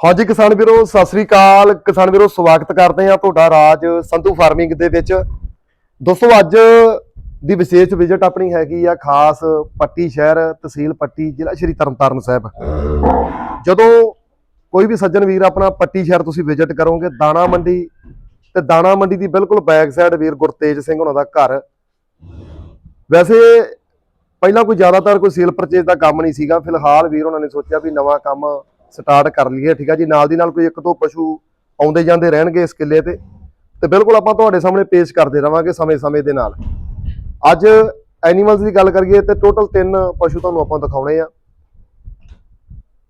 ਹਾਂਜੀ ਕਿਸਾਨ ਵੀਰੋ, ਸਤਿ ਸ੍ਰੀ ਅਕਾਲ। ਕਿਸਾਨ ਵੀਰੋ, ਸਵਾਗਤ ਕਰਦੇ ਆ ਤੁਹਾਡਾ ਰਾਜ ਸੰਧੂ ਫਾਰਮਿੰਗ ਦੇ ਵਿੱਚ। ਦੋਸਤੋ, ਅੱਜ ਦੀ ਵਿਸ਼ੇਸ਼ ਵਿਜ਼ਿਟ ਆਪਣੀ ਹੈਗੀ ਆ ਖਾਸ ਪੱਟੀ ਸ਼ਹਿਰ, ਤਹਿਸੀਲ ਪੱਟੀ, ਜ਼ਿਲ੍ਹਾ ਸ਼੍ਰੀ ਤਰਨਤਾਰਨ ਸਾਹਿਬ। ਜਦੋਂ ਕੋਈ ਵੀ ਸੱਜਣ ਵੀਰ ਆਪਣਾ ਪੱਟੀ ਸ਼ਹਿਰ ਤੁਸੀਂ ਵਿਜ਼ਿਟ ਕਰੋਗੇ, ਦਾਣਾ ਮੰਡੀ, ਤੇ ਦਾਣਾ ਮੰਡੀ ਦੀ ਬਿਲਕੁਲ ਬੈਕ ਸਾਈਡ ਵੀਰ ਗੁਰਤੇਜ ਸਿੰਘ ਉਹਨਾਂ ਦਾ ਘਰ। ਵੈਸੇ ਪਹਿਲਾਂ ਕੋਈ ਜ਼ਿਆਦਾਤਰ ਕੋਈ ਸੇਲ ਪਰਚੇਜ ਦਾ ਕੰਮ ਨਹੀਂ ਸੀਗਾ। ਫਿਲਹਾਲ ਵੀਰ ਉਹਨਾਂ ਨੇ ਸੋਚਿਆ ਵੀ ਨਵਾਂ ਕੰਮ ਸਟਾਰਟ ਕਰ ਲਈਏ, ਠੀਕ ਆ ਜੀ? ਨਾਲ ਦੀ ਨਾਲ ਕੋਈ ਇੱਕ ਦੋ ਪਸ਼ੂ ਆਉਂਦੇ ਜਾਂਦੇ ਰਹਿਣਗੇ ਇਸ ਕਿੱਲੇ ਤੇ। ਤੇ ਬਿਲਕੁਲ ਆਪਾਂ ਤੁਹਾਡੇ ਸਾਹਮਣੇ ਪੇਸ਼ ਕਰਦੇ ਰਵਾਂਗੇ ਸਮੇਂ-ਸਮੇਂ ਦੇ ਨਾਲ। ਅੱਜ ਐਨੀਮਲਸ ਦੀ ਗੱਲ ਕਰੀਏ ਤੇ ਟੋਟਲ ਤਿੰਨ ਪਸ਼ੂ ਤੁਹਾਨੂੰ ਆਪਾਂ ਦਿਖਾਉਣੇ ਆ।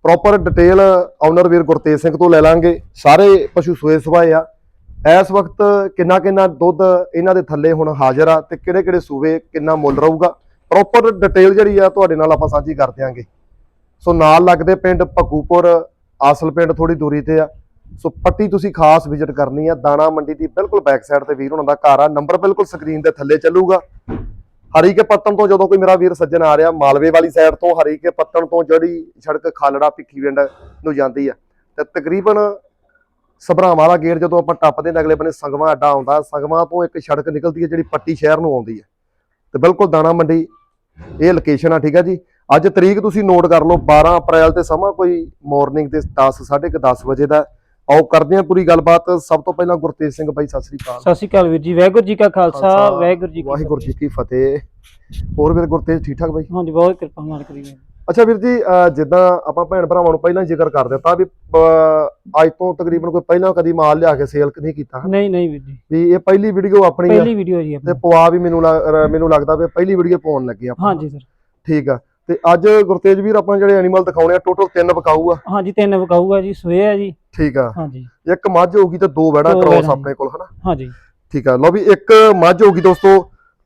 ਪ੍ਰੋਪਰ ਡਿਟੇਲ ਓਨਰ ਵੀਰ ਗੁਰਤੇਜ ਸਿੰਘ ਤੋਂ ਲੈ ਲਾਂਗੇ। ਸਾਰੇ ਪਸ਼ੂ ਸੋਏ ਸਵਾਏ ਆ। ਇਸ ਵਕਤ ਕਿੰਨਾ ਕਿੰਨਾ ਦੁੱਧ ਇਹਨਾਂ ਦੇ ਥੱਲੇ ਹੁਣ ਹਾਜ਼ਰ ਆ ਤੇ ਕਿਹੜੇ ਕਿਹੜੇ ਸੂਵੇ ਕਿੰਨਾ ਮੁੱਲ ਰਹੂਗਾ। ਪ੍ਰੋਪਰ ਡਿਟੇਲ ਜਿਹੜੀ ਆ ਤੁਹਾਡੇ ਨਾਲ ਆਪਾਂ ਸਾਂਝੀ ਕਰ ਦਿਆਂਗੇ। ਸੋ ਨਾਲ ਲੱਗਦੇ ਪਿੰਡ ਭੱਗੂਪੁਰ, ਆਸਲ ਪਿੰਡ ਥੋੜੀ ਦੂਰੀ ਤੇ ਆ। ਸੋ ਪੱਟੀ ਤੁਸੀਂ ਖਾਸ ਵਿਜ਼ਿਟ ਕਰਨੀ ਆ, ਦਾਣਾ ਮੰਡੀ ਦੀ ਬਿਲਕੁਲ ਬੈਕ ਸਾਈਡ ਤੇ ਵੀਰ ਉਹਨਾਂ ਦਾ ਘਰ ਆ। ਨੰਬਰ ਬਿਲਕੁਲ ਸਕਰੀਨ ਦੇ ਥੱਲੇ ਚੱਲੂਗਾ। ਹਰੀ ਕੇ ਪੱਤਨ ਤੋਂ ਜਦੋਂ ਕੋਈ ਮੇਰਾ ਵੀਰ ਸੱਜਣ ਆ ਰਿਹਾ, ਮਾਲਵੇ ਵਾਲੀ ਸਾਈਡ ਤੋਂ ਹਰੀ ਕੇ ਪੱਤਨ ਤੋਂ ਜਿਹੜੀ ਸੜਕ ਖਾਲੜਾ ਭਿੱਖੀ ਪਿੰਡ ਨੂੰ ਜਾਂਦੀ ਆ। ਤੇ ਤਕਰੀਬਨ ਸਭਰਾਵਾਂ ਵਾਲਾ ਗੇਟ ਜਦੋਂ ਆਪਾਂ ਟੱਪਦੇ ਨੇ, ਅਗਲੇ ਬੰਨੇ ਸੰਗਵਾਂ ਅੱਡਾ ਆਉਂਦਾ। ਸੰਗਵਾਂ ਤੋਂ ਇੱਕ ਸੜਕ ਨਿਕਲਦੀ ਹੈ ਜਿਹੜੀ ਪੱਟੀ ਸ਼ਹਿਰ ਨੂੰ ਆਉਂਦੀ ਹੈ ਤੇ ਬਿਲਕੁਲ ਦਾਣਾ ਮੰਡੀ, ਇਹ ਲੋਕੇਸ਼ਨ ਆ, ਠੀਕ ਆ ਜੀ। ਅੱਜ ਤਰੀਕ ਤੁਸੀਂ ਨੋਟ ਕਰ ਲਓ 12 ਅਪ੍ਰੈਲ ਤੇ ਸਮਾਂ ਕੋਈ ਮਾਰਨਿੰਗ ਦੇ 10 10:30 10 ਵਜੇ ਦਾ ਆਓ ਕਰਦੇ ਹਾਂ ਪੂਰੀ ਗੱਲਬਾਤ। ਸਭ ਤੋਂ ਪਹਿਲਾਂ ਗੁਰਤੇਜ ਸਿੰਘ ਬਾਈ ਸਤਿ ਸ੍ਰੀ ਅਕਾਲ। ਸਤਿ ਸ਼੍ਰੀ ਅਕਾਲ ਵੀਰ ਜੀ ਵਾਹਿਗੁਰੂ ਜੀ ਕਾ ਖਾਲਸਾ ਵਾਹਿਗੁਰੂ ਜੀ ਕੀ ਵਾਹਿਗੁਰੂ ਜੀ ਕੀ ਫਤਿਹ। ਹੋਰ ਵੀਰ ਗੁਰਤੇਜ ਠੀਕ ਠਾਕ ਬਾਈ। ਹਾਂਜੀ ਬਹੁਤ ਕਿਰਪਾ ਮਾਲਕ ਦੀ ਅੱਛਾ ਵੀਰ ਜੀ ਜਿੱਦਾਂ ਆਪਾਂ ਭੈਣ ਭਰਾਵਾਂ ਨੂੰ ਪਹਿਲਾਂ ਜ਼ਿਕਰ ਕਰ ਦਿੱਤਾ ਵੀ ਅੱਜ ਤੋਂ ਤਕਰੀਬਨ ਕੋਈ ਪਹਿਲਾਂ ਕਦੀ ਮਾਲ ਲਿਆ ਕੇ ਸੇਲ ਨਹੀਂ ਕੀਤਾ ਨਹੀਂ ਨਹੀਂ ਵੀਰ ਜੀ। ਵੀ ਇਹ ਪਹਿਲੀ ਵੀਡੀਓ ਆਪਣੀ ਪਹਿਲੀ ਵੀਡੀਓ ਜੀ ਤੇ ਪਵਾ ਵੀ ਮੈਨੂੰ ਮੈਨੂੰ ਲੱਗਦਾ ਵੀ ਪਹਿਲੀ ਵੀਡੀਓ ਪਾਉਣ ਲੱਗੇ ਆਪਾਂ। ਹਾਂਜੀ ਸਰ। ਠੀਕ ਆ। ਤੇ ਅੱਜ ਗੁਰਤੇਜ ਵੀਰ ਆਪਾਂ ਜਿਹੜੇ ਐਨੀਮਲ ਦਿਖਾਉਣੇ ਆ ਟੋਟਲ ਤਿੰਨ ਵਿਕਾਊ ਆ। ਹਾਂਜੀ ਤਿੰਨ ਵਿਕਾਊਗਾ ਜੀ ਸੋਏ ਆ ਜੀ। ਠੀਕ ਆ। ਹਾਂਜੀ। ਇੱਕ ਮੱਝ ਹੋਊਗੀ ਤੇ ਦੋ ਵੈੜਾਂ ਕ੍ਰੋਸ ਆਪਣੇ ਕੋਲ ਹਨਾ? ਹਾਂਜੀ। ਠੀਕ ਆ। ਲਓ ਵੀ ਇੱਕ ਮੱਝ ਹੋਊਗੀ ਦੋਸਤੋ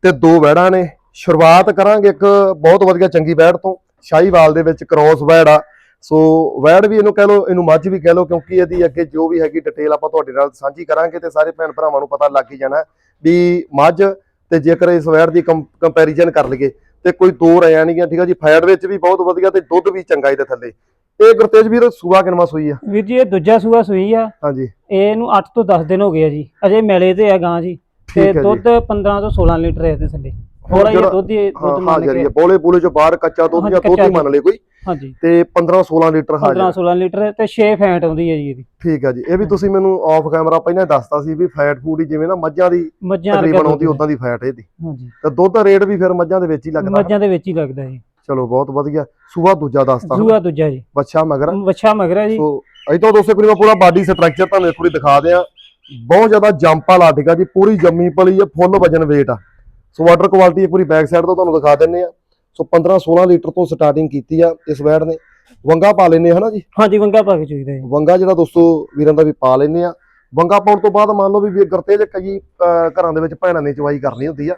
ਤੇ ਦੋ ਵੈੜਾਂ ਨੇ। ਸ਼ੁਰੂਆਤ ਕਰਾਂਗੇ ਇੱਕ ਬਹੁਤ ਵਧੀਆ ਚੰਗੀ ਵੈੜ ਤੋਂ। ਸ਼ਾਹੀਵਾਲ ਦੇ ਵਿੱਚ ਕ੍ਰੋਸ ਵੈੜ ਆ। ਸੋ ਵੈੜ ਵੀ ਇਹਨੂੰ ਕਹਿ ਲਓ ਇਹਨੂੰ ਮੱਝ ਵੀ ਕਹਿ ਲਓ ਕਿਉਂਕਿ ਇਹਦੀ ਅੱਗੇ ਜੋ ਵੀ ਹੈਗੀ ਡਿਟੇਲ ਆਪਾਂ ਤੁਹਾਡੇ ਨਾਲ ਸਾਂਝੀ ਕਰਾਂਗੇ ਤੇ ਸਾਰੇ ਭੈਣ ਭਰਾਵਾਂ ਨੂੰ ਪਤਾ ਲੱਗ ਹੀ ਜਾਣਾ ਵੀ ਮੱਝ ਤੇ ਜੇਕਰ ਇਸ ਵੈੜ ਦੀ ਕੰਪੈਰੀਜ਼ਨ ਕਰ ਲਈਏ ਤੇ ਕੋਈ ਦੋ ਰਿਆਂ ਨਹੀਂਆਂ ਠੀਕ ਆ ਜੀ? ਫੈਟ ਵਿੱਚ ਵੀ ਬਹੁਤ ਵਧੀਆ ਤੇ ਦੁੱਧ ਵੀ ਚੰਗਾ ਇਹਦੇ ਥੱਲੇ। ਇਹ ਗੁਰਤੇਜ ਵੀਰ ਸੂਆ ਕਿਨਵਾ ਸੂਈ ਆ? ਵੀਰ ਜੀ ਇਹ ਦੂਜਾ ਸੂਆ ਸੂਈ ਆ। ਹਾਂਜੀ। ਇਹਨੂੰ 8 ਤੋਂ 10 ਦਿਨ ਹੋ ਗਏ ਆ ਜੀ। ਅਜੇ ਮੇਲੇ ਤੇ ਆ ਗਾਂ ਜੀ। ਤੇ ਦੁੱਧ 15 ਤੋਂ 16 ਲੀਟਰ ਹੈ ਇਹਦੇ ਥੱਲੇ। ਥੋੜਾ ਜਿਹਾ ਦੁੱਧ ਹੀ ਦੁੱਧ ਮੰਨ ਕੇ ਬੋਲੇ ਬੋਲੇ ਚੋਂ ਬਾਹਰ ਕੱਚਾ ਦੁੱਧ ਜਾਂ ਦੁੱਧ ਹੀ ਮੰਨ ਲਏ ਕੋਈ। ਹਾਂਜੀ। ਤੇ 15 16 ਲੀਟਰ 15 ਹਾਜ਼ਰ 16 ਲੀਟਰ ਤੇ 6 ਫੈਂਟ ਆਉਂਦੀ ਹੈ ਜੀ ਇਹਦੀ। ਠੀਕ ਹੈ ਜੀ। ਇਹ ਵੀ ਤੁਸੀਂ ਮੈਨੂੰ ਆਫ ਕੈਮਰਾ ਪਹਿਲਾਂ ਹੀ ਦੱਸਤਾ ਸੀ ਵੀ ਫੈਟ ਫੂਡ ਹੀ ਜਿਵੇਂ ਨਾ ਮੱਝਾਂ ਦੀ ਤਕਰੀਬਨ ਆਉਂਦੀ ਉਦਾਂ ਦੀ ਫੈਟ ਇਹਦੀ। ਹਾਂਜੀ। ਤੇ ਦੁੱਧ ਦਾ ਰੇਟ ਵੀ ਫਿਰ ਮੱਝਾਂ ਦੇ ਵਿੱਚ ਹੀ ਲੱਗਦਾ। ਮੱਝਾਂ ਦੇ ਵਿੱਚ ਹੀ ਲੱਗਦਾ ਜੀ। ਚਲੋ ਬਹੁਤ ਵਧੀਆ। ਸੂਆ ਦੂਜਾ ਦੱਸਤਾ। ਸੂਆ ਦੂਜਾ ਜੀ। ਬੱਚਾ ਮਗਰ। ਵੱਛਾ ਮਗਰਾ ਜੀ। ਸੋ ਇਤੋਂ ਦੋਸਤੋ ਕੋਈ ਪੂਰਾ ਬਾਡੀ ਸਟਰਕਚਰ ਤੁਹਾਨੂੰ ਵਾਰੀ ਦਿਖਾ ਦਿਆਂ। ਬਹੁਤ ਜ਼ਿਆਦਾ ਜੰਪ ਠੀਕ ਆ ਜੀ। ਪੂਰੀ ਜੰਮੀ ਪਲੀ ਆ ਫੁੱਲ ਵਜਨ weight ਆ। ਸੋ ਵਾਟਰ ਕੁਆਲਿਟੀ ਵਾਰੀ ਬੈਕ ਸਾਈਡ ਤੋਂ ਤੁਹਾਨੂੰ ਦਿਖਾ ਦਿੰਨੇ ਆ ਸੋ 15 16 ਲੀਟਰ ਤੋਂ ਸਟਾਰਟਿੰਗ ਕੀਤੀ ਆ ਇਸ ਵੈੜ ਨੇ। ਵੰਗਾ ਪਾ ਲੈਨੇ ਹਨਾ ਜੀ? ਹਾਂਜੀ ਵੰਗਾ ਪਾ ਕੇ ਚੁਈਦਾ ਜੀ। ਵੰਗਾ ਜਿਹੜਾ ਦੋਸਤੋ ਵੀਰਾਂ ਦਾ ਵੀ ਪਾ ਲੈਨੇ ਆ। ਵੰਗਾ ਪਾਉਣ ਤੋਂ ਬਾਅਦ ਮੰਨ ਲਓ ਵੀ ਗਰਤੇ ਜੇ ਕਈ ਘਰਾਂ ਦੇ ਵਿੱਚ ਭੈਣਾਂ ਨੇ ਚਵਾਈ ਕਰਨੀ ਹੁੰਦੀ ਆ।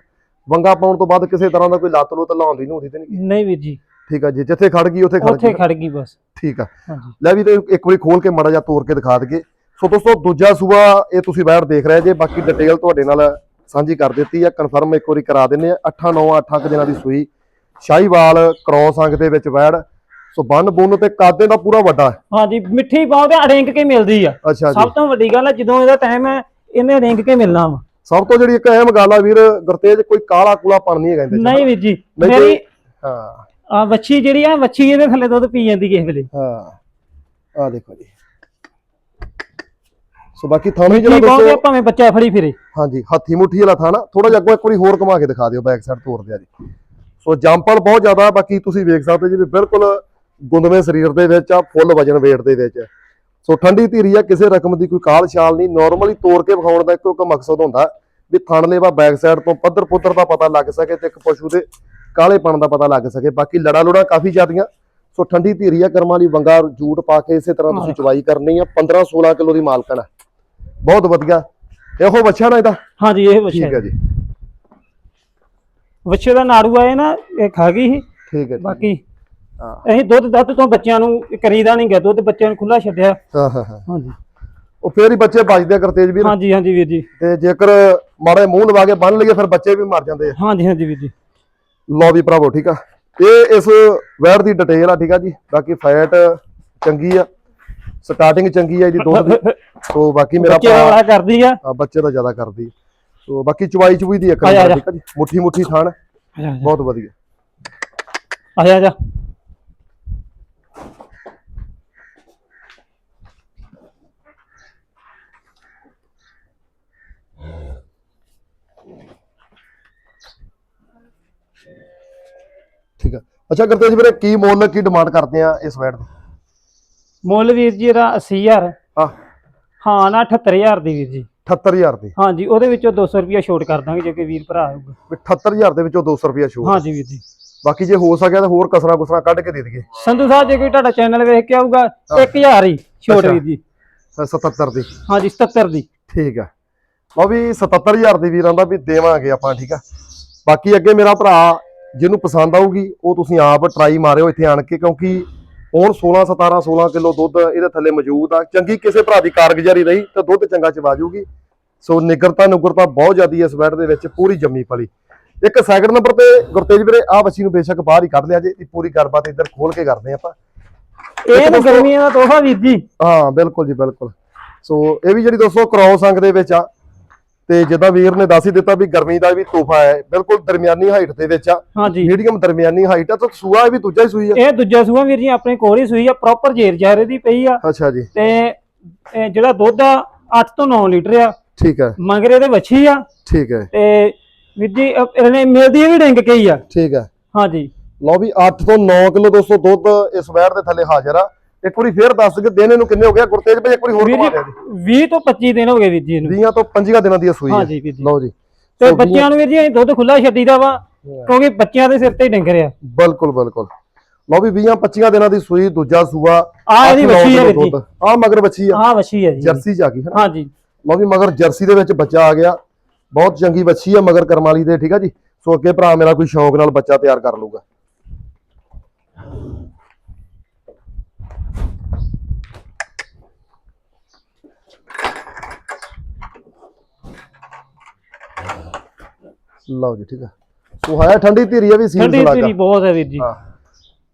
ਵੰਗਾ ਪਾਉਣ ਤੋਂ ਬਾਅਦ ਕਿਸੇ ਤਰ੍ਹਾਂ ਦਾ ਕੋਈ ਲੱਤ ਲੁੱਤ ਲਾਉਣ ਦੀ ਨਹੀਂ ਤੇ ਨਹੀਂ ਨਹੀਂ ਵੀਰ ਜੀ। ਠੀਕ ਆ ਜੀ ਜਿੱਥੇ ਖੜ ਗਈ ਉੱਥੇ ਖੜ ਉੱਥੇ ਗਈ। ਖੜ ਗਈ ਬਸ। ਠੀਕ ਆ। ਲੈ ਵੀ ਤੇ ਇੱਕ ਵਾਰੀ ਖੋਲ ਕੇ ਮੜਾ ਜਾ ਤੋੜ ਕੇ ਦਿਖਾ ਦਈਏ। ਸੋ ਦੋਸਤੋ ਦੂਜਾ ਸੂਆ ਇਹ ਤੁਸੀਂ ਬਾਹਰ ਦੇਖ ਰਹੇ ਜੇ ਬਾਕੀ ਡਿਟੇਲ ਤੁਹਾਡੇ ਨਾਲ ਸਾਂਝੀ ਕਰ ਦਿੱਤੀ ਆ। ਕਨਫਰਮ ਇੱਕ ਵਾਰੀ ਕਰਾ ਦਿੰਨੇ ਆ। 8 9 8 ਕੁ ਦਿਨਾਂ ਦੀ ਸੂਈ ਸ਼ਾਹੀਵਾਲ ਕ੍ਰੋਸ ਅੰਗ ਦੇ ਵਿੱਚ ਵੈੜ ਸੋ ਬੰਨ ਬੁੰਨ ਤੇ ਕਾਦੇ ਦਾ ਪੂਰਾ ਵੱਡਾ ਹੈ। ਹਾਂਜੀ ਮਿੱਠੀ ਬਹੁਤ ਰਿੰਗ ਕੇ ਮਿਲਦੀ ਆ। ਅੱਛਾ ਜੀ। ਸਭ ਤੋਂ ਵੱਡੀ ਗੱਲ ਹੈ ਜਦੋਂ ਇਹਦਾ ਟਾਈਮ ਹੈ ਇਹਨੇ ਰਿੰਗ ਕੇ ਮਿਲਣਾ ਵਾ। ਸਭ ਤੋਂ ਜਿਹੜੀ ਇੱਕ ਅਹਿਮ ਗੱਲ ਆ ਵੀਰ ਗੁਰਤੇਜ ਕੋਈ ਕਾਲਾ ਕੂਲਾ ਪਣ ਨਹੀਂ ਚ। ਨਹੀਂ ਵੀਰ ਜੀ ਮੇਰੀ ਹਾਂ। ਆ ਵੱਛੀ ਜਿਹੜੀ ਆ ਵੱਛੀ ਇਹਦੇ ਥੱਲੇ ਦੁੱਧ ਪੀ ਜਾਂਦੀ ਕਿਸੇ ਵੇਲੇ। ਹਾਂ। ਆ ਦੇਖੋ ਜੀ। ਸੋ ਬਾਕੀ ਥਾਣੇ ਜਿਹੜਾ ਦੋਸਤੋ ਭਾਵੇਂ ਬੱਚਾ ਫੜੀ ਫਿਰੇ। ਹਾਂਜੀ ਹੱਥੀ ਮੁੱਠੀ ਵਾਲਾ ਥਾਣਾ ਥੋੜਾ ਜਿਹਾ ਅੱਗੋਂ ਇੱਕ ਵਾਰੀ ਹੋਰ ਘੁਮਾ ਕੇ ਦਿਖਾ ਦਿਓ ਬੈਕ ਸਾਈਡ ਤੋੜ ਦਿਆ ਜੀ। ਸੋ ਜੰਪਲ ਬਹੁਤ ਜ਼ਿਆਦਾ ਬਾਕੀ ਤੁਸੀਂ ਵੇਖ ਸਕਦੇ ਜੀ ਵੀ ਬਿਲਕੁਲ ਗੁੰਦਵੇਂ ਸਰੀਰ ਦੇ ਵਿੱਚ ਆ ਫੁੱਲ ਵਜਨ weight ਦੇ ਵਿੱਚ। ਸੋ ਠੰਡੀ ਧੀਰੀ ਆ ਕਿਸੇ ਰਕਮ ਦੀ ਕੋਈ ਕਾਲ ਛਾਲ ਨਹੀਂ। ਨਾਰਮਲੀ ਤੋੜ ਕੇ ਵਿਖਾਉਣ ਦਾ ਇੱਕੋ ਇੱਕ ਮਕਸਦ ਹੁੰਦਾ ਵੀ ਥਣ ਲੇਵਾ ਬੈਕ ਸਾਈਡ ਤੋਂ ਪੱਧਰ ਪੁੱਧਰ ਦਾ ਪਤਾ ਲੱਗ ਸਕੇ ਤੇ ਇੱਕ ਪਸ਼ੂ ਦੇ ਕਾਲੇਪਣ ਦਾ ਪਤਾ ਲੱਗ ਸਕੇ। ਬਾਕੀ ਲੜਾ ਲੁੜਾ ਕਾਫੀ ਜ਼ਿਆਦੀਆਂ। ਸੋ ਠੰਡੀ ਧੀਰੀ ਆ ਕਰਮਾਂ ਵਾਲੀ ਵੰਗਾ ਜੂਟ ਪਾ ਕੇ ਇਸੇ ਤਰ੍ਹਾਂ ਤੁਸੀਂ ਚਵਾਈ ਕਰਨੀ ਆ। 15 16 ਕਿਲੋ ਦੀ ਮਾਲਕਣ ਆ। ਬਹੁਤ ਵਧੀਆ। ਇਹੋ ਬੱਚਾ ਨਾ ਇਹਦਾ? ਹਾਂਜੀ ਇਹ ਵੱਛਾ ਠੀਕ ਹੈ। ਜੀ। ਵੱਛੇ ਦਾ ਨਾੜੂ ਆਏ ਨਾ ਇਹ ਖਾ ਗਈ ਸੀ। ਠੀਕ ਹੈ ਜੀ। ਬਾਕੀ ਹਾਂ। ਅਸੀਂ ਦੁੱਧ ਦੱਧ ਤੋਂ ਬੱਚਿਆਂ ਨੂੰ ਕਰੀਦਾ ਨਹੀਂ ਗਾ ਦੁੱਧ ਬੱਚਿਆਂ ਨੂੰ ਖੁੱਲਾ ਛੱਡਿਆ। ਹਾਂ ਹਾਂ ਹਾਂ। ਹਾਂਜੀ। ਉਹ ਫੇਰ ਹੀ ਬੱਚੇ ਬਚਦੇ ਆ ਕਰਤੇਜ ਵੀਰ। ਹਾਂਜੀ ਹਾਂਜੀ ਵੀਰ ਜੀ। ਤੇ ਜੇਕਰ ਮਾੜੇ ਮੂੰਹ ਲਵਾ ਕੇ ਬੰਨ ਲਈਏ ਫਿਰ ਬੱਚੇ ਵੀ ਮਰ ਜਾਂਦੇ ਆ। ਹਾਂਜੀ ਹਾਂਜੀ ਵੀਰ ਜੀ। ਲਓ ਵੀ ਭਰਾਵੋ ਠੀਕ ਆ। ਇਹ ਇਸ ਵੈਰ ਦੀ ਡਿਟੇਲ ਆ ਠੀਕ ਆ ਜੀ। ਬਾਕੀ ਫੈਟ ਚੰਗੀ ਆ। ਸਟਾਰਟਿੰਗ ਚੰਗੀ ਹੈ ਇਹਦੀ ਦੁੱਧ ਦੀ। ਸੋ ਬਾਕੀ ਮੇਰਾ ਬੱਚੇ ਭਰਾ ਵਾਲਾ ਕਰਦੀ ਆ। ਆ, ਬੱਚੇ ਤਾਂ ਜ਼ਿਆਦਾ ਕਰਦੀ। ਸੋ ਬਾਕੀ ਚਵਾਈ ਚੁਈ ਦੀ ਆ ਜਾ, ਆ ਹੈ ਜੀ। ਮੁੱਠੀ ਮੁੱਠੀ ਥਾਣ। ਆ ਜਾ ਬਹੁਤ ਵਧੀਆ। ਆ ਜਾ, ਆ ਜਾ। ਠੀਕ ਹੈ ਅੱਛਾ ਕਰਦੇ ਜੀ ਵੀਰੇ ਕੀ ਮੁੱਲ ਕੀ ਡਿਮਾਂਡ ਕਰਦੇ ਆ ਇਸ ਵੈਟ ਦੀ? ਮੁੱਲ ਵੀਰ ਜੀ ਇਹਦਾ 80000 ਆ ਹਾਂ। ਨਾ 78000 ਦੀ ਵੀਰ ਜੀ। 78000 ਦੀ। ਹਾਂਜੀ ਉਹਦੇ ਵਿੱਚੋਂ 200 ਰੁਪਿਆ ਛੋਟ ਕਰ ਦਾਂਗੇ ਜੇ ਕੋਈ ਵੀਰ ਭਰਾ ਆਊਗਾ। ਵੀ 78000 ਦੇ ਵਿੱਚੋਂ 200 ਰੁਪਿਆ ਛੋੜ ਹਾਂਜੀ ਵੀਰ ਜੀ। ਬਾਕੀ ਜੇ ਹੋ ਸਕਿਆ ਤਾਂ ਹੋਰ ਕਸਰਾ ਕੁਸਰਾ ਕੱਢ ਕੇ ਦੇ ਦਈਏ। ਸੰਧੂ ਸਾਹਿਬ ਜੇ ਕੋਈ ਤੁਹਾਡਾ ਚੈਨਲ ਵੇਖ ਕੇ ਆਊਗਾ 1000 ਹੀ ਛੋਟ। ਵੀਰ ਜੀ। 77 ਦੀ। ਹਾਂਜੀ 77 ਦੀ। ਠੀਕ ਆ। ਲਓ ਵੀ 77000 ਦੀ ਵੀਰਾਂ ਦਾ ਵੀ ਦੇਵਾਂਗੇ ਆਪਾਂ ਠੀਕ ਆ। ਬਾਕੀ ਅੱਗੇ ਮੇਰਾ ਭਰਾ ਜਿਹਨੂੰ ਪਸੰਦ ਆਊਗੀ ਉਹ ਤੁਸੀਂ ਆਪ ਟਰਾਈ ਮਾਰਿਓ ਇੱਥੇ ਆਣ ਕੇ ਕਿਉਂਕਿ ਹੁਣ 16 17 16 ਕਿਲੋ ਦੁੱਧ ਇਹਦੇ ਥੱਲੇ ਮੌਜੂਦ ਆ। ਚੰਗੀ ਕਿਸੇ ਭਰਾ ਦੀ ਕਾਰਗੁਜ਼ਾਰੀ ਰਹੀ ਤਾਂ ਦੁੱਧ ਚੰਗਾ ਚਵਾ ਜੂਗੀ। ਸੋ ਨਿਗਰਤਾ ਨੁਗਰਤਾ ਬਹੁਤ ਜ਼ਿਆਦੀ ਇਸ ਬੈਡ ਦੇ ਵਿੱਚ ਪੂਰੀ ਜੰਮੀ ਪਲੀ। ਇੱਕ ਸੈਕਿੰਡ ਨੰਬਰ ਤੇ ਗੁਰਤੇਜ ਵੀਰੇ ਆ ਬੱਚੀ ਨੂੰ ਬੇਸ਼ੱਕ ਬਾਹਰ ਹੀ ਕੱਢ ਲਿਆ ਜੇ ਇਹ ਪੂਰੀ ਗੱਲਬਾਤ ਇੱਧਰ ਖੋਲ ਕੇ ਕਰਦੇ ਆਪਾਂ। ਇਹ ਤਾਂ ਗਰਮੀਆਂ ਦਾ ਤੋਹਫਾ ਵੀਰ ਜੀ। ਹਾਂ ਬਿਲਕੁਲ ਜੀ ਬਿਲਕੁਲ। ਸੋ ਇਹ ਵੀ ਜਿਹੜੀ ਦੋਸਤੋ ਕ੍ਰੋਸ ਅੰਗ ਦੇ ਵਿੱਚ ਆ ਤੇ ਜਿੱਦਾਂ ਵੀਰ ਨੇ ਦੱਸ ਹੀ ਦਿੱਤਾ ਵੀ ਗਰਮੀ ਦਾ ਵੀ ਤੋਹਫਾ ਹੈ ਬਿਲਕੁਲ ਦਰਮਿਆਨੀ ਹਾਈਟ ਦੇ ਵਿੱਚ ਆ। ਹਾਂਜੀ। ਮੀਡੀਅਮ ਦਰਮਿਆਨੀ ਹਾਈਟ ਆ ਤਾਂ ਸੂਆ ਵੀ ਦੂਜਾ ਹੀ ਸੂਈ ਆ। ਇਹ ਦੂਜਾ ਸੂਆ ਵੀਰ ਜੀ ਆਪਣੇ ਕੋਲ ਹੀ ਸੂਈ ਆ ਪ੍ਰੋਪਰ ਜੇਰ ਜਾਰੇ ਦੀ ਪਈ ਆ। ਅੱਛਾ ਜੀ। ਤੇ ਇਹ ਜਿਹੜਾ ਦੁੱਧ ਆ 8 ਤੋਂ 9 ਲੀਟਰ ਆ। ਠੀਕ ਹੈ ਮਗਰ ਇਹਦੇ ਵੱਛੀ ਆ। ਠੀਕ ਹੈ ਤੇ ਵੀਰ ਜੀ ਇਹਨੇ ਮਿਲਦੀ ਵੀ ਡਿੰਗ ਕੇ ਹੀ ਆ। ਠੀਕ ਹੈ ਹਾਂਜੀ। ਲਓ ਵੀ 8 ਤੋਂ 9 ਕਿਲੋ ਦੋਸਤੋ ਦੁੱਧ ਇਸ ਵੈਰ ਦੇ ਥੱਲੇ ਹਾਜ਼ਰ ਆ। ਇੱਕ ਵਾਰੀ ਫੇਰ ਦੱਸ ਕਿ ਦਿਨ ਇਹਨੂੰ ਕਿੰਨੇ ਹੋ ਗਿਆ ਗੁਰਤੇਜ ਭਾਈ ਇੱਕ ਵਾਰੀ ਹੋਰ ਵੀਰ ਜੀ ਦਿਆ ਜੀ। 20 ਤੋਂ 25 ਦਿਨ ਹੋ ਗਏ ਵੀਰ ਜੀ ਇਹਨੂੰ। 20 ਤੋਂ 25 ਦਿਨਾਂ ਦੀ ਸੂਈ ਹੈ। ਜੀ ਲਓ ਜੀ। ਤੇ ਬੱਚਿਆਂ ਨੂੰ ਵੀਰ ਜੀ ਅਸੀਂ ਦੁੱਧ ਖੁੱਲਾ ਛੱਡੀਦਾ ਵਾ ਕਿਉਂਕਿ ਬੱਚਿਆਂ ਦੇ ਸਿਰ ਤੇ ਹੀ ਡੰਗਰ ਆ। ਬਿਲਕੁਲ ਬਿਲਕੁਲ। ਲਓ ਵੀ 20 25 ਦਿਨਾਂ ਦੀ ਸੂਈ ਦੂਜਾ ਸੂਆ। ਆਹ ਇਹਦੀ ਵੱਛੀ ਹੈ ਜੀ। ਆਹ ਮਗਰ ਬੱਚੀ ਆ। ਆਹ ਵੱਛੀ ਹੈ ਜੀ। ਜਰਸੀ ਚ ਆ ਗਈ ਹੈ ਹਾਂਜੀ ਲਓ ਵੀ ਮਗਰ ਜਰਸੀ ਦੇ ਵਿੱਚ ਬੱਚਾ ਆ ਗਿਆ। ਬਹੁਤ ਚੰਗੀ ਬੱਚੀ ਆ ਮਗਰ ਕਰਮਾਲੀ ਦੇ ਠੀਕ ਆ ਜੀ? ਸੋ ਅੱਗੇ ਭਰਾ ਮੇਰਾ ਕੋਈ ਸ਼ੌਂਕ ਨਾਲ ਬੱਚਾ ਤਿਆਰ ਕਰ ਲੂਗਾ ਲਓ ਜੀ ਠੀਕ ਆ। ਸੋ ਹੈ ਠੰਡੀ ਧੀਰੀ ਆ ਵੀ ਸੀਲ ਠੰਡੀ ਸਲਾਗਾ ਤੇਰੀ ਬਹੁਤ ਹੈ ਵੀਰ ਜੀ। ਹਾਂ।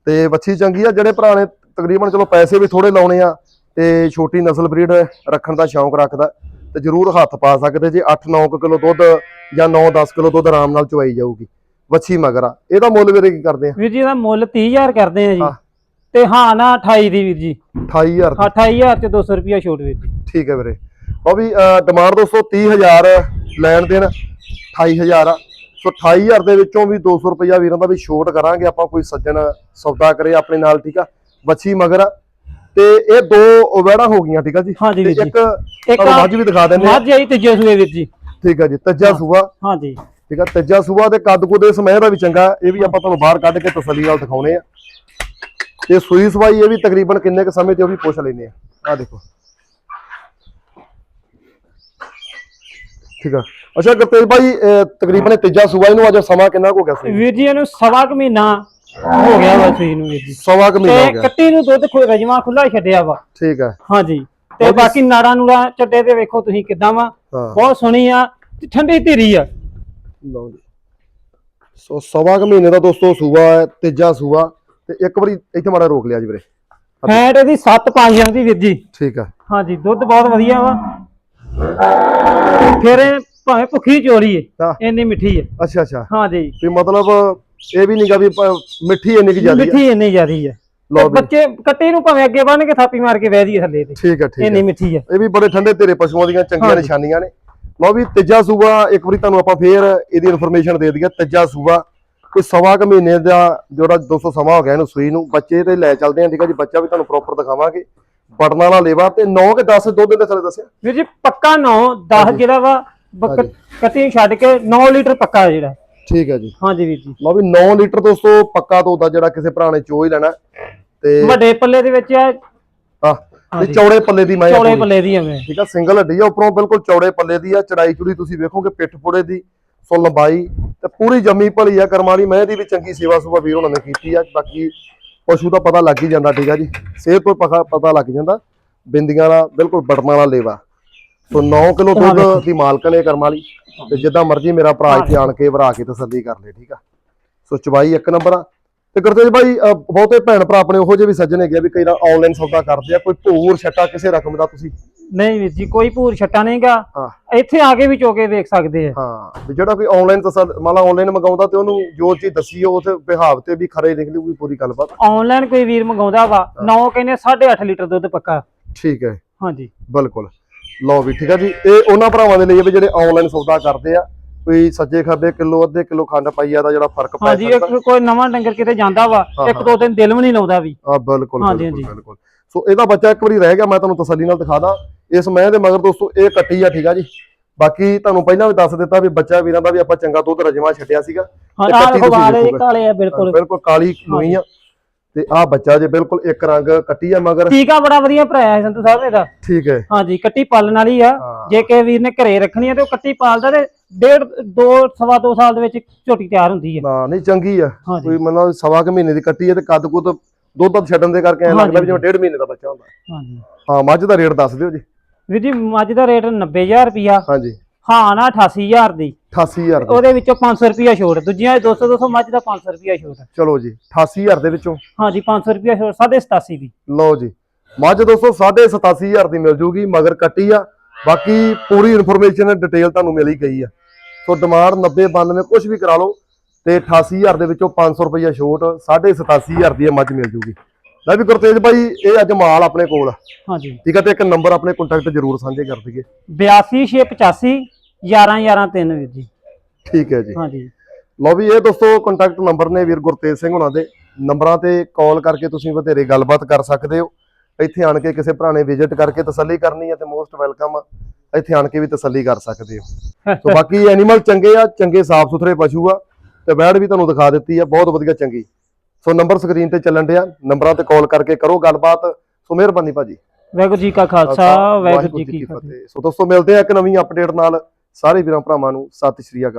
ਤੇ ਬੱਚੀ ਚੰਗੀ ਆ ਜਿਹੜੇ ਭਰਾ ਨੇ ਤਕਰੀਬਨ ਚਲੋ ਪੈਸੇ ਵੀ ਥੋੜੇ ਲਾਉਣੇ ਆ ਤੇ ਛੋਟੀ ਨਸਲ ਬਰੀਡ ਰੱਖਣ ਦਾ ਸ਼ੌਂਕ ਰੱਖਦਾ ਤੇ ਜਰੂਰ ਹੱਥ ਪਾ ਸਕਦੇ ਜੇ 8-9 ਕਿਲੋ ਦੁੱਧ ਜਾਂ 9-10 ਕਿਲੋ ਦੁੱਧ ਆਰਾਮ ਨਾਲ ਚਵਾਈ ਜਾਊਗੀ। ਵੱਛੀ ਮਗਰ ਇਹਦਾ ਮੁੱਲ ਵੀਰੇ ਕੀ ਕਰਦੇ ਆ? ਵੀਰ ਜੀ ਦਾ ਮੁੱਲ 30000 ਕਰਦੇ ਆ ਜੀ। ਹਾਂ। ਤੇ ਹਾਂ ਨਾ 28 ਦੀ ਵੀਰ ਜੀ। 28000 ਹਾਂ, 28000 ਚ 200 ਰੁਪਿਆ ਛੋਟ ਵੀਰ ਜੀ। ਠੀਕ ਹੈ ਵੀਰੇ। ਉਹ ਵੀ ਡਿਮਾਂਡ ਦੋਸਤੋ 30000 ਲੈਣ ਦੇਣ 28000 ਆ। ਸੋ 28000 ਦੇ ਵਿੱਚੋਂ ਵੀ 200 ਰੁਪਇਆ ਵੀਰਾਂ ਦਾ ਵੀ ਛੋਟ ਕਰਾਂਗੇ ਆਪਾਂ ਕੋਈ ਸੱਜਣ ਸੌਦਾ ਕਰੇ ਆਪਣੇ ਨਾਲ ਠੀਕ ਆ? ਵੱਛੀ ਮਗਰ ਤੇ ਇਹ ਦੋ ਵੈੜਾ ਹੋ ਗਈਆਂ ਠੀਕ ਆ ਜੀ? ਹਾਂਜੀ ਤੇ ਜੀ। ਇੱਕ ਮੱਝ ਵੀ ਦਿਖਾ ਦਿੰਦੇ ਮੱਝ ਆਈ ਤੀਜੇ ਸੂਏ ਵੀਰ ਜੀ। ਠੀਕ ਆ ਜੀ ਤੱਜਾ ਸੂਆ। ਹਾਂਜੀ। ਠੀਕ ਆ ਤੱਜਾ ਸੂਆ ਦੇ ਕੱਦ ਕੁ ਦੇ ਸਮੇਂ ਦਾ ਵੀ ਚੰਗਾ ਇਹ ਵੀ ਆਪਾਂ ਤੁਹਾਨੂੰ ਬਾਹਰ ਕੱਢ ਕੇ ਤਸੱਲੀ ਨਾਲ ਦਿਖਾਉਣੇ ਆ। ਤੇ ਸੂਈ ਸਵਾਈ ਇਹ ਵੀ ਤਕਰੀਬਨ ਕਿੰਨੇ ਕ ਸਮੇਂ ਤੇ ਉਹ ਵੀ ਪੁੱਛ ਲੈਨੇ ਆ। ਆ ਦੇਖੋ। ਠੀਕ ਆ। ਅੱਛਾ ਗੁਰਤੇਜ ਭਾਈ ਤਕਰੀਬਨ ਇਹ ਤੀਜਾ ਸੂਆ ਇਹਨੂੰ ਅੱਜ ਸਮਾਂ ਕਿੰਨਾ ਕੁ ਹੋ ਗਿਆ ਸੀ? ਵੀਰ ਜੀ ਇਹਨੂੰ ਸਵਾ ਕੁ ਮਹੀਨਾ ਹੋ ਗਿਆ ਵਾ ਸੂਈ ਨੂੰ ਵੀਰ ਜੀ। ਸਵਾ ਕੁ ਮਹੀਨਾ ਹੋ ਤੇ ਗਿਆ। ਕੱਟੀ ਨੂੰ ਦੁੱਧ ਖੋ ਰਜਵਾ ਖੁੱਲਾ ਛੱਡਿਆ ਵਾ। ਠੀਕ ਆ। ਹਾਂਜੀ। ਤੇ ਬਾਕੀ ਨਾੜਾ ਨੂੜਾ ਚੱਡੇ ਤੇ ਵੇਖੋ ਤੁਸੀਂ ਕਿੱਦਾਂ ਵਾ। ਹਾਂ। ਬਹੁਤ ਸੋਹਣੀ ਆ ਤੇ ਠੰਡੀ ਧੀਰੀ ਆ। ਲਓ ਜੀ। ਸੋ ਸਵਾ ਕੁ ਮਹੀਨੇ ਦਾ ਦੋਸਤੋ ਸੂਆ ਹੈ ਤੀਜਾ ਸੂਆ ਤੇ ਇੱਕ ਵਾਰੀ ਇੱਥੇ ਮਾੜਾ ਰੋਕ ਲਿਆ ਜੀ ਵੀਰੇ। ਫੈਟ ਇਹਦੀ 7 5 ਦੀ ਵੀਰ ਜੀ। ਠੀਕ ਆ। ਹਾਂਜੀ ਦੁੱਧ ਬਹੁਤ ਵਧੀਆ ਵਾ। ਫਿਰ ਇਹ ਭਾਵੇਂ ਭੁੱਖੀ ਚੋਰੀ ਹਾਂ। ਇੰਨੀ ਮਿੱਠੀ ਹੈ ਅੱਛਾ ਅੱਛਾ। ਹਾਂਜੀ ਵੀ ਮਤਲਬ ਇਹ ਵੀ ਨਹੀਂਗਾ ਵੀ ਪ- ਮਿੱਠੀ ਇੰਨੀ ਕਿ ਜ਼ਿਆਦੀ ਮਿੱਠੀ ਇੰਨੀ ਜ਼ਿਆਦੀ ਹੈ ਲਓ ਵੀ। ਬੱਚੇ ਕੱਟੇ ਨੂੰ ਭਾਵੇਂ ਅੱਗੇ ਬੰਨ ਕੇ ਥਾਪੀ ਮਾਰ ਕੇ ਬਹਿ ਜੀ ਥੱਲੇ ਤੇ। ਠੀਕ ਆ ਠੀਕ ਇੰਨੀ ਮਿੱਠੀ ਹੈ ਇਹ ਵੀ ਬੜੇ ਠੰਡੇ ਤੇਰੇ ਪਸ਼ੂਆਂ ਦੀਆਂ ਚੰਗੀਆਂ ਹਾਂਜੀ। ਨਿਸ਼ਾਨੀਆਂ ਨੇ। ਲਓ ਵੀ ਤੀਜਾ ਸੂਬਾ ਇੱਕ ਵਾਰੀ ਤੁਹਾਨੂੰ ਆਪਾਂ ਫੇਰ ਇਹਦੀ ਇਨਫੋਰਮੇਸ਼ਨ ਦੇ ਦਈਏ। ਤੀਜਾ ਸੂਬਾ ਕੋਈ ਸਵਾ ਕੁ ਮਹੀਨੇ ਦਾ ਜਿਹੜਾ 200 ਸਮਾਂ ਹੋ ਗਿਆ ਇਹਨੂੰ ਸੂਈ ਨੂੰ। ਬੱਚੇ ਤੇ ਲੈ ਚੱਲਦੇ ਆ ਠੀਕ ਆ ਜੀ। ਬੱਚਾ ਵੀ ਤੁਹਾਨੂੰ ਪ੍ਰੋਪਰ ਦਿਖਾਵਾਂਗੇ। ਬਟਨ ਵਾਲਾ ਲੇਵਾ ਤੇ 9 ਕੇ 10 ਦੁੱਧ ਦੇ ਥੱਲੇ ਦੱਸਿਆ? ਵੀਰ ਜੀ ਪੱਕਾ 9 10 ਜਿਹੜਾ ਵਾ ਹਾਂਜੀ। ਕੱਟੀ ਛੱਡ ਕੇ 9 ਲੀਟਰ ਪੱਕਾ ਜਿਹੜਾ। ਠੀਕ ਹੈ ਜੀ। ਹਾਂਜੀ ਵੀਰ ਜੀ। ਲਓ ਵੀ 9 ਲੀਟਰ ਦੋਸਤੋ ਪੱਕਾ ਦੁੱਧ ਆ ਜਿਹੜਾ ਕਿਸੇ ਭਰਾ ਨੇ ਚੋ ਹੀ ਲੈਣਾ। ਤੇ ਵੱਡੇ ਪੱਲੇ ਦੇ ਵਿੱਚ ਆ। ਆ ਤੇ ਹਾਂਜੀ। ਚੌੜੇ ਪੱਲੇ ਦੀ ਮੈਂ ਚੌੜੇ ਪੱਲੇ ਦੀ ਐਵੇਂ। ਠੀਕ ਆ ਸਿੰਗਲ ਹੱਡੀ ਆ ਉੱਪਰੋਂ ਬਿਲਕੁਲ ਚੌੜੇ ਪੱਲੇ ਦੀ ਆ ਚੜਾਈ ਚੁੜੀ ਤੁਸੀਂ ਵੇਖੋਗੇ ਪਿੱਠ ਪੁੜੇ ਦੀ ਸੋ ਲੰਬਾਈ ਤੇ ਪੂਰੀ ਜੰਮੀ ਭਲੀ ਆ ਕਰਮਾਂ ਵਾਲੀ ਮੈਂ ਦੀ ਵੀ ਚੰਗੀ ਸੇਵਾ ਸੁਭਾ ਵੀਰ ਉਹਨਾਂ ਨੇ ਕੀਤੀ ਆ ਬਾਕੀ ਪਸ਼ੂ ਦਾ ਪਤਾ ਲੱਗ ਹੀ ਜਾਂਦਾ ਠੀਕ ਆ ਜੀ। ਸਿਹਤ ਤੋਂ ਪਤਾ ਪਤਾ ਲੱਗ ਜਾਂਦਾ। ਬਿੰਦੀਆਂ ਦਾ ਬਿਲਕੁਲ ਬਟਮਾਂ ਵਾਲਾ ਲੇਵਾ। ਸੋ 9 ਕਿਲੋ ਦੁੱਧ ਦੀ ਮਾਲਕਣ ਹੈ ਕਰਮਾਂ ਵਾਲੀ। ਤੇ ਜਿੱਦਾਂ ਮਰਜ਼ੀ ਮੇਰਾ ਭਰਾ ਇੱਥੇ ਆਣ ਕੇ ਭਰਾ ਕੇ ਤਸੱਲੀ ਕਰ ਲੇ ਠੀਕ ਆ। ਸੋ ਚਵਾਈ ਇੱਕ ਨੰਬਰ ਆ। ਤੇ ਗੁਰਤੇਜ ਭਾਈ ਬਹੁਤੇ ਭੈਣ ਭਰਾ ਆਪਣੇ ਉਹੋ ਜਿਹੇ ਵੀ ਸੱਜਣ ਹੈਗੇ ਵੀ ਕਈ ਵਾਰ ਆਨਲਾਈਨ ਸੌਦਾ ਕਰਦੇ ਆ ਕੋਈ ਭੂਰ ਛੱਟਾ ਕਿਸੇ ਰਕਮ ਦਾ ਤੁਸੀਂ? ਨਹੀਂ ਵੀਰ ਜੀ ਕੋਈ ਭੂਰ ਛੱਟਾ ਨਹੀਂਗਾ ਇੱਥੇ ਆ ਕੇ ਵੀ ਚੋਕੇ ਵੇਖ ਸਕਦੇ ਆ। ਹਾਂ ਜਿਹੜਾ ਕੋਈ ਆਨਲਾਈਨ ਤਸਲ ਮੰਨ ਲਾ ਆਨਲਾਈਨ ਮੰਗਾਉਂਦਾ ਤੇ ਉਹਨੂੰ ਜੋ ਚੀਜ਼ ਦੱਸੀ ਉਹ ਤੇ ਬਿਹਾਵ ਤੇ ਵੀ ਖਰੇ ਨਿਕਲੂਗੀ ਪੂਰੀ ਗੱਲਬਾਤ। ਆਨਲਾਈਨ ਕੋਈ ਵੀਰ ਮੰਗਾਉਂਦਾ ਵਾ ਨੌ ਕਹਿੰਦੇ 8.5 ਲੀਟਰ ਦੁੱਧ ਪੱਕਾ। ਠੀਕ ਹੈ। ਹਾਂਜੀ। ਬਿਲਕੁਲ। ਲਓ ਵੀ ਠੀਕ ਹੈ ਜੀ। ਇਹ ਉਹਨਾਂ ਭਰਾਵਾਂ ਦੇ ਲਈ ਜਿਹੜੇ ਆਨਲਾਈਨ ਸੌਦਾ ਕਰਦੇ ਆ ਕੋਈ ਸੱਜੇ ਖੱਬੇ ਕਿਲੋ ਅੱਧੇ ਕਿਲੋ ਖੰਡ ਪਾਈਆ ਦਾ ਜਿਹੜਾ ਫ਼ਰਕ ਪੈ ਹਾਂਜੀ ਇੱਕ ਕੋਈ ਨਵਾਂ ਡੰਗਰ ਕਿਤੇ ਜਾਂਦਾ ਵਾ ਹਾਂ, ਇੱਕ ਦੋ ਦਿਨ ਦਿਲ ਵੀ ਨਹੀਂ ਲਾਉਂਦਾ ਵੀ। ਆ ਬਿਲਕੁਲ ਬਿਲਕੁਲ ਸੋ ਇਹਦਾ ਬੱਚਾ ਇੱਕ ਵਾਰੀ ਰਹਿ ਗਿਆ ਮੈਂ ਤੁਹਾਨੂੰ ਤਸੱਲੀ ਨਾਲ ਦਿਖਾ ਦਾਂ। ਇਸ ਮੈਂ ਦੇ ਮਗਰ ਦੋਸਤੋ ਇਹ ਕੱਟੀ ਆ ਠੀਕ ਆ ਜੀ। ਬਾਕੀ ਤੁਹਾਨੂੰ ਪਹਿਲਾਂ ਵੀ ਦੱਸ ਦਿੱਤਾ ਵੀ ਬੱਚਾ ਵੀਰਾਂ ਦਾ ਵੀ ਆਪਾਂ ਚੰਗਾ ਦੁੱਧ ਰਜਮਾ ਛੱਡਿਆ ਸੀਗਾ। ਹਾਂ ਆਹ। ਕਾਲੇ ਆ ਬਿਲਕੁਲ। ਬਿਲਕੁਲ ਕਾਲੀ ਲੋਈ ਆ। ਤੇ ਆ ਬੱਚਾ ਜੇ ਬਿਲਕੁਲ ਇੱਕ ਰੰਗ ਕੱਟੀ ਆ ਮਗਰ। ਟੀਕਾ ਬੜਾ ਵਧੀਆ ਭਰਾਇਆ ਹੈ ਸੰਤੂ ਸਾਹਿਬ ਇਹਦਾ। ਠੀਕ ਹੈ। ਹਾਂਜੀ ਕੱਟੀ ਪਾਲਣ ਵਾਲੀ ਆ। ਹਾਂ। ਜੇ ਕਿਸੇ ਵੀਰ ਨੇ ਘਰੇ ਰੱਖਣੀ ਆ ਤੇ ਉਹ ਕੱਟੀ ਪਾਲਦਾ ਤੇ ਡੇਢ ਦੋ ਸਵਾ ਦੋ ਸਾਲ ਦੇ ਵਿੱਚ ਝੋਟੀ ਤਿਆਰ ਹੁੰਦੀ ਹੈ। ਨਾ ਨਹੀਂ ਚੰਗੀ ਆ। ਹਾਂਜੀ। ਕੋਈ ਮਤਲਬ ਸਵਾ ਕੁ ਮਹੀਨੇ ਦੀ ਕੱਟੀ ਆ ਤੇ ਕੱਦ ਕੁੱਦ ਦੁੱਧ ਦੁੱਧ ਛੱਡਣ ਦੇ ਕਰਕੇ ਐ ਹਾਂਜੀ, ਲੱਗਦਾ ਵੀ ਜਿਵੇਂ ਡੇਢ ਮਹੀਨੇ ਦਾ ਬੱਚਾ ਹੁੰਦਾ। ਹਾਂਜੀ। ਹਾਂ ਮੱਝ ਦਾ ਰੇਟ ਦੱਸ ਦਿਓ ਜੀ। ਵੀਰ ਜੀ ਮੱਝ ਦਾ ਰੇਟ 90000 ਰੁਪਿਆ ਹਾਂਜੀ। ਹਾਂ ਨਾ 88000 ਦੀ। 88000 ਦੀ। ਉਹਦੇ ਵਿੱਚੋਂ 500 ਰੁਪਿਆ ਛੋੜ ਦੂਜੀਆਂ 200 200 ਮੱਝ ਦਾ 500 ਰੁਪਿਆ ਛੋੜ ਚਲੋ ਜੀ 88000 ਦੇ ਵਿੱਚੋਂ। ਹਾਂਜੀ 500 ਰੁਪਿਆ ਛੋੜ 87 ਦੀ। ਲਓ ਜੀ ਮੱਝ ਦੋਸਤੋ 87500 ਦੀ ਮਿਲ ਜੂਗੀ ਮਗਰ ਕੱਟੀ ਆ। ਬਾਕੀ ਪੂਰੀ ਇਨਫੋਰਮੇਸ਼ਨ ਡਿਟੇਲ ਤੁਹਾਨੂੰ ਮਿਲ ਹੀ ਗਈ ਆ। ਸੋ ਡਿਮਾਂਡ 90 92 ਕੁਝ ਵੀ ਕਰਾ ਲਓ ਤੇ 88000 ਦੇ ਵਿੱਚੋਂ 500 ਰੁਪਈਆ ਛੋਟ 87500 ਦੀ ਮੱਝ ਮਿਲ ਜੂਗੀ। ਲੈ ਵੀ ਗੁਰਤੇਜ ਭਾਈ ਇਹ ਅੱਜ ਮਾਲ ਆਪਣੇ ਕੋਲ ਆ। ਹਾਂਜੀ। ਠੀਕ ਆ ਤੇ ਇੱਕ ਨੰਬਰ ਆਪਣੇ ਕੰਟੈਕਟ ਜ਼ਰੂਰ ਸਾਂਝੇ ਕਰ ਦਈਏ। 82685 11113 ਵੀਰ ਜੀ। ਠੀਕ ਹੈ ਜੀ। ਹਾਂਜੀ। ਲਓ ਵੀ ਇਹ ਦੋਸਤੋ ਕੰਟੈਕਟ ਨੰਬਰ ਨੇ ਵੀਰ ਗੁਰਤੇਜ ਸਿੰਘ ਹੁਣਾਂ ਦੇ। ਨੰਬਰਾਂ ਤੇ ਕਾਲ ਕਰਕੇ ਤੁਸੀਂ ਬਥੇਰੇ ਗੱਲਬਾਤ ਕਰ ਸਕਦੇ ਹੋ। ਇੱਥੇ ਆਣ ਕੇ ਕਿਸੇ ਭਰਾ ਨੇ ਵਿਜ਼ਿਟ ਕਰਕੇ ਤਸੱਲੀ ਕਰਨੀ ਹੈ ਤੇ ਮੋਸਟ ਵੈਲਕਮ ਇੱਥੇ ਆਣ ਕੇ ਵੀ ਤਸੱਲੀ ਕਰ ਸਕਦੇ ਹੋ। ਸੋ ਬਾਕੀ ਐਨੀਮਲ ਚੰਗੇ ਆ ਚੰਗੇ ਸਾਫ਼ ਸੁਥਰੇ ਪਸ਼ੂ ਆ ਤੇ ਬੈੜ ਵੀ ਤੁਹਾਨੂੰ ਦਿਖਾ ਦਿੱਤੀ ਆ ਬਹੁਤ ਵਧੀਆ ਚੰਗੀ। ਸੋ ਨੰਬਰ ਸਕਰੀਨ ਤੇ ਚੱਲਣ ਡਿਆ ਨੰਬਰਾਂ ਤੇ ਕਾਲ ਕਰਕੇ ਕਰੋ ਗੱਲਬਾਤ। ਸੋ ਮਿਹਰਬਾਨੀ ਭਾਜੀ। ਵਾਹਿਗੁਰੂ ਜੀ ਕਾ ਖਾਲਸਾ ਵਾਹਿਗੁਰੂ ਜੀ ਕੀ ਫਤਿਹ। ਸੋ ਦੋਸਤੋ ਮਿਲਦੇ ਆ ਇੱਕ ਨਵੀਂ ਅਪਡੇਟ ਨਾਲ। ਸਾਰੇ ਵੀਰਾਂ ਭਰਾਵਾਂ ਨੂੰ ਸਤਿ ਸ਼੍ਰੀ ਅਕਾਲ।